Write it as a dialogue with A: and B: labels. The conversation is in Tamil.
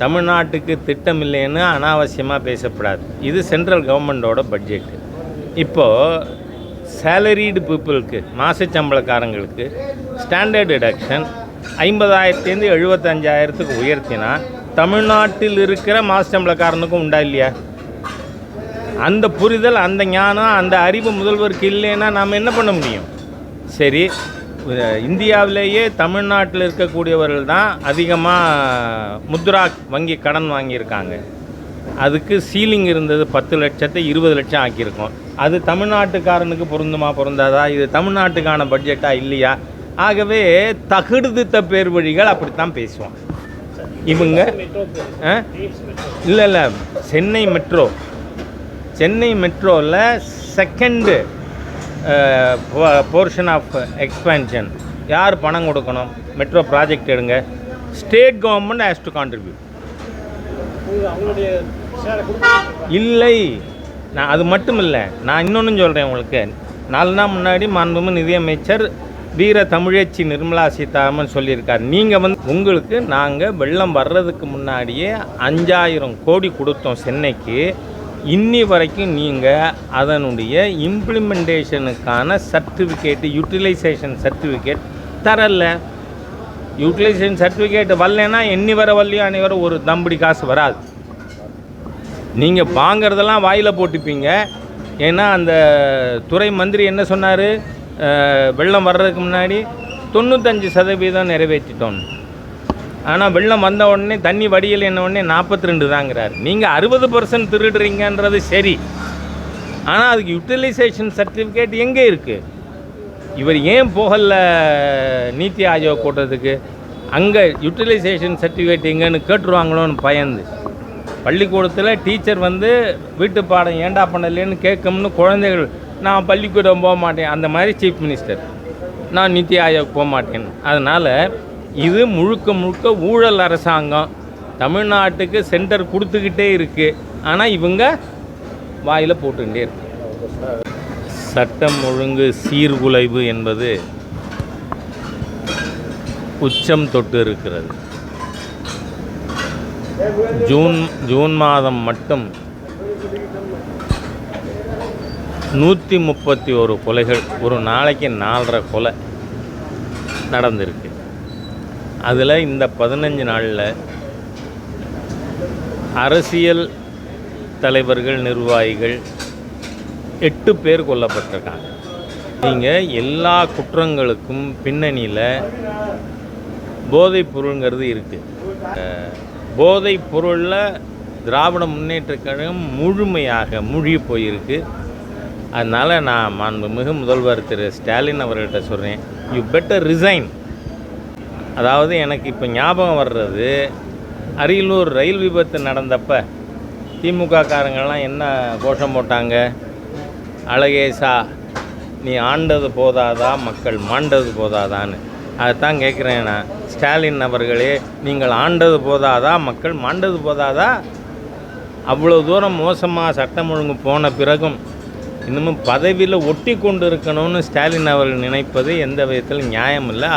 A: தமிழ்நாட்டுக்கு திட்டம் இல்லைன்னு அனாவசியமாக பேசப்படாது. இது சென்ட்ரல் கவர்மெண்டோட பட்ஜெட் இப்போது சேலரிடு பீப்புளுக்கு மாசச்சம்பளக்காரங்களுக்கு ஸ்டாண்டர்ட் டிடக்ஷன் ஐம்பதாயிரத்துலேருந்து எழுபத்தஞ்சாயிரத்துக்கு உயர்த்தினா தமிழ்நாட்டில் இருக்கிற மாச சம்பளக்காரனுக்கும் உண்டா இல்லையா? அந்த புரிதல் அந்த ஞானம் அந்த அறிவு முதல்வருக்கு இல்லைன்னா நாம் என்ன பண்ண முடியும்? சரி இந்தியாவிலேயே தமிழ்நாட்டில் இருக்கக்கூடியவர்கள் தான் அதிகமாக முத்ரா வங்கி கடன் வாங்கியிருக்காங்க. அதுக்கு சீலிங் இருந்தது பத்து லட்சத்தை இருபது லட்சம் ஆக்கியிருக்கோம். அது தமிழ்நாட்டுக்காரனுக்கு பொருந்துமா பொருந்தாதா? இது தமிழ்நாட்டுக்கான பட்ஜெட்டா இல்லையா? ஆகவே தகுடுதித்த பேர் வழிகள் அப்படித்தான் பேசுவோம். இவங்க இல்லை இல்லை. சென்னை மெட்ரோ. சென்னை மெட்ரோவில் செகண்டு போர்ஷன் ஆஃப் எக்ஸ்பேன்ஷன் யார் பணம் கொடுக்கணும்? மெட்ரோ ப்ராஜெக்ட் எடுங்க. State government has to contribute இல்லை. நான் அது மட்டும் இல்லை. நான் இன்னொன்று சொல்கிறேன் உங்களுக்கு. நாலு நாள் முன்னாடி மாண்புமிகு நிதியமைச்சர் வீர தமிழச்சி நிர்மலா சீதாராமன் சொல்லியிருக்கார். நீங்கள் வந்து உங்களுக்கு நாங்கள் வெள்ளம் வர்றதுக்கு முன்னாடியே அஞ்சாயிரம் கோடி கொடுத்தோம் சென்னைக்கு. இன்னி வரைக்கும் நீங்கள் அதனுடைய இம்ப்ளிமெண்டேஷனுக்கான சர்டிஃபிகேட்டு யூட்டிலைசேஷன் சர்டிஃபிகேட் தரல. யூட்டிலைசேஷன் சர்டிஃபிகேட் வரலன்னா எண்ணி வர வரலையோ அன்னி வர ஒரு தம்படி காசு வராது. நீங்கள் வாங்குறதெல்லாம் வாயில் போட்டுப்பீங்க. ஏன்னா அந்த துறை மந்திரி என்ன சொன்னார்? வெள்ளம் வர்றதுக்கு முன்னாடி தொண்ணூத்தஞ்சு சதவீதம் நிறைவேற்றிட்டோம். ஆனால் வெள்ளம் வந்த உடனே தண்ணி வடியல் என்ன உடனே நாற்பத்தி ரெண்டு தாங்கிறார் நீங்கள் அறுபது பர்சன்ட் திருடுறீங்கன்றது சரி. ஆனால் அதுக்கு யூட்டிலைசேஷன் சர்டிஃபிகேட் எங்கே இருக்குது இவர் ஏன் போகல நீத்தி ஆயோக் கூட்டத்துக்கு? அங்கே யூட்டிலைசேஷன் சர்டிஃபிகேட் எங்கன்னு கேட்டுருவாங்களோன்னு பயந்து. பள்ளிக்கூடத்தில் டீச்சர் வந்து வீட்டு பாடம் ஏண்டா பண்ணலேன்னு கேட்கும்னு குழந்தைகள் நான் பள்ளிக்கூடம் போக மாட்டேன். அந்த மாதிரி சீஃப் மினிஸ்டர் நான் நித்தி ஆயோக் போக மாட்டேன் அதனால் இது முழுக்க முழுக்க ஊழல் அரசாங்கம். தமிழ்நாட்டுக்கு சென்டர் கொடுத்துக்கிட்டே இருக்குது ஆனால் இவங்க வாயில் போட்டுக்கிட்டே இருக்கு. சட்டம் ஒழுங்கு சீர்குலைவு என்பது உச்சம் தொட்டு இருக்கிறது. ஜூன் ஜூன் மாதம் மட்டும் நூற்றி முப்பத்தி ஒரு கொலைகள் ஒரு நாளைக்கு நாலரை கொலை நடந்திருக்கு. அதில் இந்த பதினஞ்சு நாளில் அரசியல் தலைவர்கள் நிர்வாகிகள் எட்டு பேர் கொல்லப்பட்டிருக்காங்க. நீங்கள் எல்லா குற்றங்களுக்கும் பின்னணியில் போதைப் பொருளுங்கிறது இருக்குது போதைப் பொருளில் திராவிட முன்னேற்ற கழகம் முழுமையாக மூழ்கி போயிருக்கு. அதனால் நான் மாண்புமிகு முதல்வர் திரு ஸ்டாலின் அவர்கிட்ட சொல்கிறேன் யூ பெட்டர் ரிசைன் அதாவது எனக்கு இப்போ ஞாபகம் வர்றது அரியலூர் ரயில் விபத்து நடந்தப்ப திமுக காரங்கள்லாம் என்ன கோஷம் போட்டாங்க? அழகேசா நீ ஆண்டது போதாதா? மக்கள் மாண்டது போதாதான்னு. அதைத்தான் கேட்குறேன் நான். ஸ்டாலின் அவர்களே நீங்கள் ஆண்டது போதாதா? மக்கள் மாண்டது போதாதா? அவ்வளோ தூரம் மோசமாக சட்டம் ஒழுங்கு போன பிறகும் இன்னமும் பதவியில் ஒட்டி கொண்டு இருக்கணும்னு ஸ்டாலின் அவர்கள் நினைப்பது எந்த விதத்தில் நியாயம் இல்லை